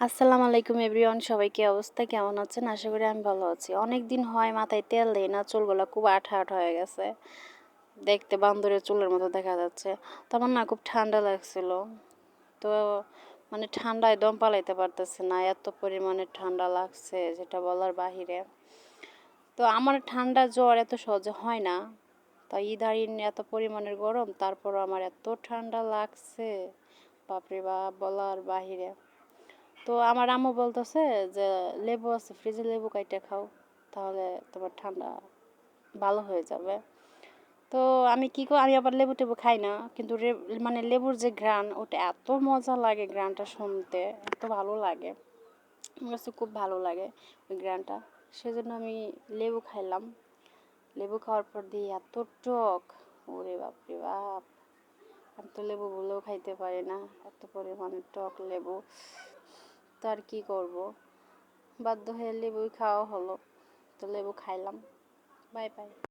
আসসালামু আলাইকুম এভরিওয়ান, সবাই কি অবস্থা? কেমন আছেন? আশা করি আমি ভালো আছি। অনেক দিন হয় মাথায় তেল দেই না, চুলগুলো খুব আঠা হয়ে গেছে। দেখতে বান্দরের চুলের মতো দেখা যাচ্ছে। তখন না খুব ঠান্ডা লাগছিল। তো মানে ঠান্ডায় দম পালাইতে পারতেছে না, এত পরিমাণে ঠান্ডা লাগছে, যেটা বলার বাহিরে। তো আমার ঠান্ডা জ্বর এত সহজে হয় না। তো ইদারিন এত পরিমাণের গরম, তারপরও আমার এত ঠান্ডা লাগছে। বাপরে বাপ, বলার বাহিরে। তো আমার আম্মু বলতেছে যে, লেবু আছে ফ্রিজে লেবু কাইটা খাও, তাহলে তোমার ঠান্ডা ভালো হয়ে যাবে। তো আমি কী করি, আমি আবার লেবু টেবু খাই না, কিন্তু মানে লেবুর যে গ্রান ওটা এত মজা লাগে গ্রানটা শুনতে, এত ভালো লাগে। আমার কাছে খুব ভালো লাগে ওই গ্রানটা সেজন্য আমি লেবু খাইলাম। লেবু খাওয়ার পর দিয়ে এত টক। ওরে বাপরে বাপ। আমি তো লেবু বলেও খাইতে পারি না, এত পরিমাণে টক লেবু। তো আর কী করব? বাধ্য হয়ে লেবুই খাওয়া হলো। তো লেবু খাইলাম। Bye bye